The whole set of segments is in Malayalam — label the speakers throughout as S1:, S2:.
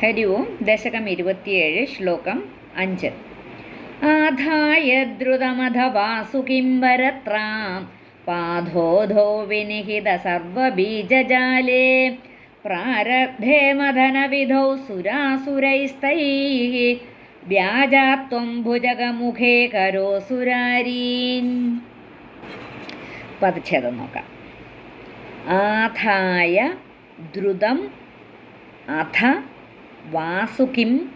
S1: ഹരി ഓം ദശകം ഇരുപത്തിയേഴ് ശ്ലോകം അഞ്ച്. ആധായ ദ്രുതമധ വാസുകിംബരത്രാം പാധോധോ വിനിഹിത സർവബീജജാലേ. പ്രാരബ്ധേ മദനവിധൗ സുരാസുരൈസ്തൈः. വ്യാജാത്വം ഭുജകമുഖേ കരോ സുരാരീൻ. പദച്ഛേദം നോക്കാം. ആധായ ദ്രുതം അധ വാസുകിം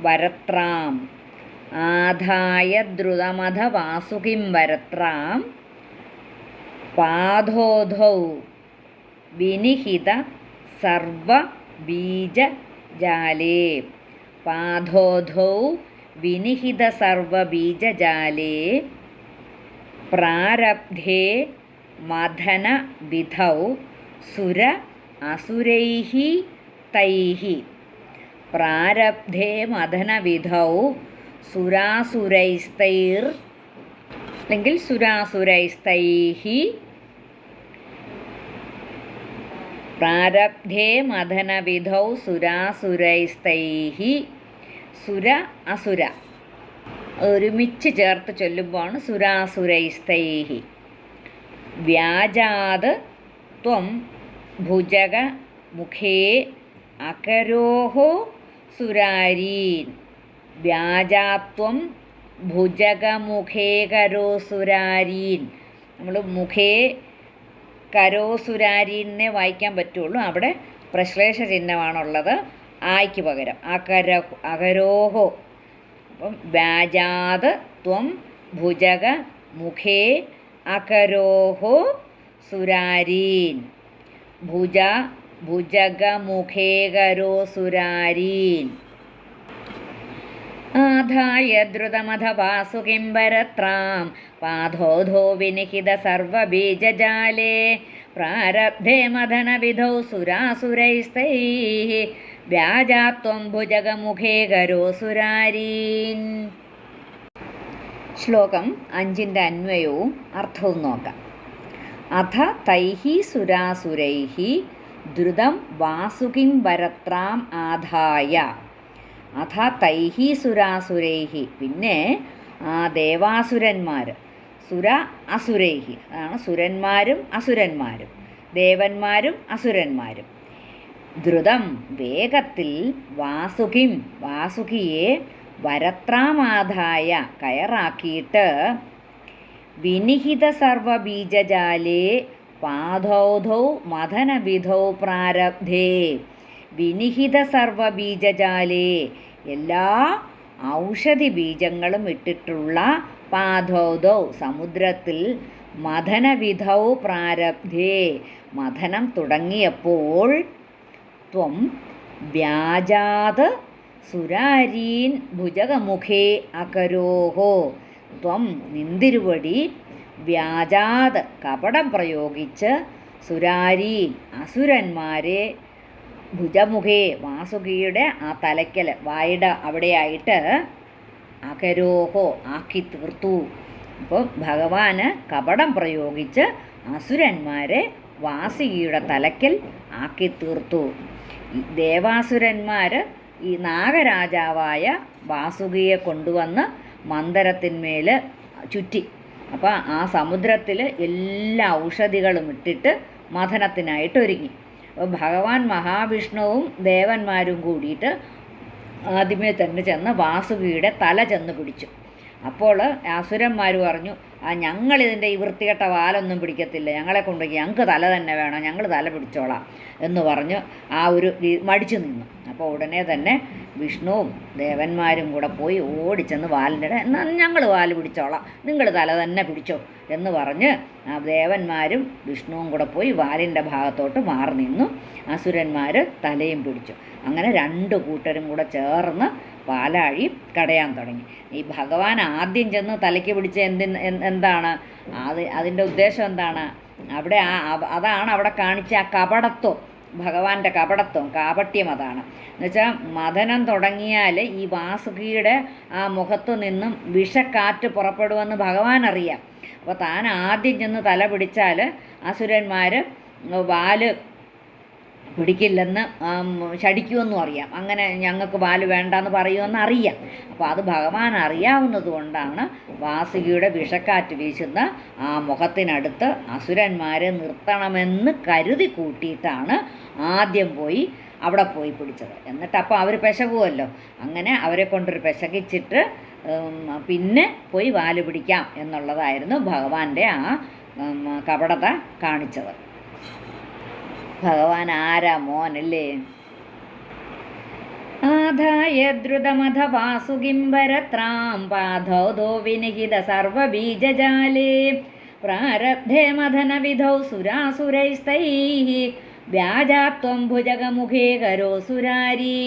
S1: വരത്രാം. ആധായ ദ്രുതമധ വാസുകിം വരത്രാം. പാധോധൗ വിനിഹിത സർവബീജജാലേ. പാധോധൗ വിനിഹിത സർവബീജജാലേ. പ്രാരബ്ധേ മഥന വിധൗ സുര അസുരൈः തൈः പ്രാരബ്ധേ മഥനവിധൗ സുരാസുരൈസ്തൈർ. അല്ലെങ്കിൽ സുരാസുരൈസ്തൈഹി. പ്രാരബ്ധേ മഥനവിധൗ സുരാസുരൈസ്തൈഹി. സുര അസുര. ഒരുമിച്ച് ചേർത്ത് ചൊല്ലുമ്പോഴാണ് സുരാസുരൈസ്തൈഹി. വ്യാജാത് ത്വം ഭുജക മുഖേ അകരോഹോ സുരാരീൻ. വ്യാജാത്വം ഭുജകമുഖേ കരോസുരാരീൻ നമ്മൾ മുഖേ കരോസുരാരീനെ വായിക്കാൻ പറ്റുള്ളൂ. അവിടെ പ്രശ്ലേഷ ചിഹ്നമാണുള്ളത്. ആയ്ക്ക് പകരം. അകര അകരോഹോ. അപ്പം വ്യാജാത് ത്വം ഭുജക മുഖേ അകരോഹോ സുരാരീൻ. ഭുജ ഭുജഗമുഖേ കരോസുരാരീൻ ആധായ ദ്രുതമധ വാസുകിം വരത്രാം പാധോധോ വിനിഹിത സർവബീജജാലേ. പ്രാരബ്ധേ മദനവിധൗ സുരാസുരൈസ്തൈ. വ്യാജാത്വം ഭുജഗമുഖേ കരോസുരാരീൻ ശ്ലോകം അഞ്ചിന്റെ അന്വയവും അർത്ഥവും നോക്കാം. അഥ തൈഹി സുരാസുരൈഹി ദ്രുതം വാസുകിം വരത്രാം ആധായ. അഥ തൈഹി സുരാസുരൈഹി. പിന്നെ ആ ദേവാസുരന്മാർ സുര അസുരൈഹി. അതാണ് സുരന്മാരും അസുരന്മാരും. ദേവന്മാരും അസുരന്മാരും. ദ്രുതം വേഗത്തിൽ വാസുകിം വാസുകിയെ വരത്രാമാധായ കയറാക്കിയിട്ട് വിനിഹിത സർവബീജജാലേ പാധൗധൗ മഥനവിധൗ പ്രാരബ്ധേ. വിനിഹിത സർവബീജജാലേ. എല്ലാ ഔഷധി ബീജങ്ങളും ഇട്ടിട്ടുള്ള പാധൗധൗ സമുദ്രത്തിൽ മഥനവിധൗ പ്രാരബ്ധേ. മഥനം തുടങ്ങിയപ്പോൾ ത്വം വ്യാജാത് സുരാരീൻ ഭുജകമുഖേ അകരോഹോ. ത്വം നിന്തിരുവടി വ്യാജാത് കപടം പ്രയോഗിച്ച് സുരാരി അസുരന്മാരെ ഭുജമുഖേ വാസുകിയുടെ ആ തലയ്ക്കൽ വായുടെ അവിടെയായിട്ട് അകരോഹോ ആക്കി തീർത്തു. അപ്പോൾ ഭഗവാന് കപടം പ്രയോഗിച്ച് അസുരന്മാരെ വാസുകിയുടെ തലയ്ക്കൽ ആക്കി തീർത്തു. ദേവാസുരന്മാർ ഈ നാഗരാജാവായ വാസുകിയെ കൊണ്ടുവന്ന് മന്ദരത്തിന്മേൽ ചുറ്റി അപ്പോൾ ആ സമുദ്രത്തിൽ എല്ലാ ഔഷധികളും ഇട്ടിട്ട് മഥനത്തിനായിട്ട് ഒരുങ്ങി. അപ്പോൾ ഭഗവാൻ മഹാവിഷ്ണുവും ദേവന്മാരും കൂടിയിട്ട് ആദ്യമേ തന്നെ ചെന്ന് വാസുകിയുടെ തല ചെന്ന് പിടിച്ചു. അപ്പോൾ അസുരന്മാർ പറഞ്ഞു ആ ഞങ്ങളിതിന്റെ ഈ വൃത്തികെട്ട വാലൊന്നും പിടിക്കത്തില്ല. ഞങ്ങളെ കൊണ്ടുപോയി ഞങ്ങൾക്ക് തല തന്നെ വേണം. ഞങ്ങൾ തല പിടിച്ചോളാം. എന്ന് പറഞ്ഞ് ആ ഒരു മടിച്ചു നിന്നു. അപ്പോൾ ഉടനെ തന്നെ വിഷ്ണുവും ദേവന്മാരും കൂടെ പോയി ഓടിച്ചെന്ന് വാലിന്റെ എന്നാൽ ഞങ്ങൾ വാൽ പിടിച്ചോളാം. നിങ്ങൾ തല തന്നെ പിടിച്ചോ. എന്ന് പറഞ്ഞ് ദേവന്മാരും വിഷ്ണുവും കൂടെ പോയി വാലിന്റെ ഭാഗത്തോട്ട് മാറി നിന്നു. അസുരന്മാർ തലയും പിടിച്ചു. അങ്ങനെ രണ്ട് കൂട്ടരും കൂടെ ചേർന്ന് പാലാഴി കടയാൻ തുടങ്ങി. ഈ ഭഗവാൻ ആദ്യം ചെന്ന് തലയ്ക്ക് പിടിച്ച എന്തിന് എന്താണ്? അത് അതിന്റെ ഉദ്ദേശം എന്താണ്? അവിടെ ആ അതാണ് അവിടെ കാണിച്ച ആ കപടത്വം ഭഗവാന്റെ കപടത്വം കാപട്യം അതാണ്. എന്നുവെച്ചാൽ മഥനം തുടങ്ങിയാൽ ഈ വാസുകിയുടെ ആ മുഖത്തു നിന്നും വിഷക്കാറ്റ് പുറപ്പെടുമെന്ന് ഭഗവാൻ അറിയാം. അപ്പോൾ താൻ ആദ്യം ചെന്ന് തല പിടിച്ചാൽ അസുരന്മാർ വാൽ പിടിക്കില്ലെന്ന് ശടിക്കുമെന്നും അറിയാം. അങ്ങനെ ഞങ്ങൾക്ക് പാൽ വേണ്ടെന്ന് പറയുമെന്ന് അറിയാം. അപ്പോൾ അത് ഭഗവാൻ അറിയാവുന്നത് കൊണ്ടാണ് വാസുകിയുടെ വിഷക്കാറ്റ് വീശുന്ന ആ മുഖത്തിനടുത്ത് അസുരന്മാരെ നിർത്തണമെന്ന് കരുതി കൂട്ടിയിട്ടാണ് ആദ്യം പോയി അവിടെ പോയി പിടിച്ചത്. എന്നിട്ട് അപ്പോൾ അവർ പെശകുമല്ലോ അങ്ങനെ അവരെ കൊണ്ടൊരു പെശകിച്ചിട്ട് പിന്നെ പോയി വാൽ പിടിക്കാം എന്നുള്ളതായിരുന്നു ഭഗവാന്റെ ആ കപടത കാണിച്ചത്. ഭഗവാൻ ആരാ മോനല്ലേ ആധായ ദ്രുതമഥ വാസുകിംബരത്രാം പാധൗതോ വിനിഹിത സർവബീജജാലേ. പ്രാരബ്ധേ മഥനവിധൗ സുരാസുരൈസ്തൈ. വ്യാജാത്വം ഭുജഗമുഖേ കരോസുരാരീ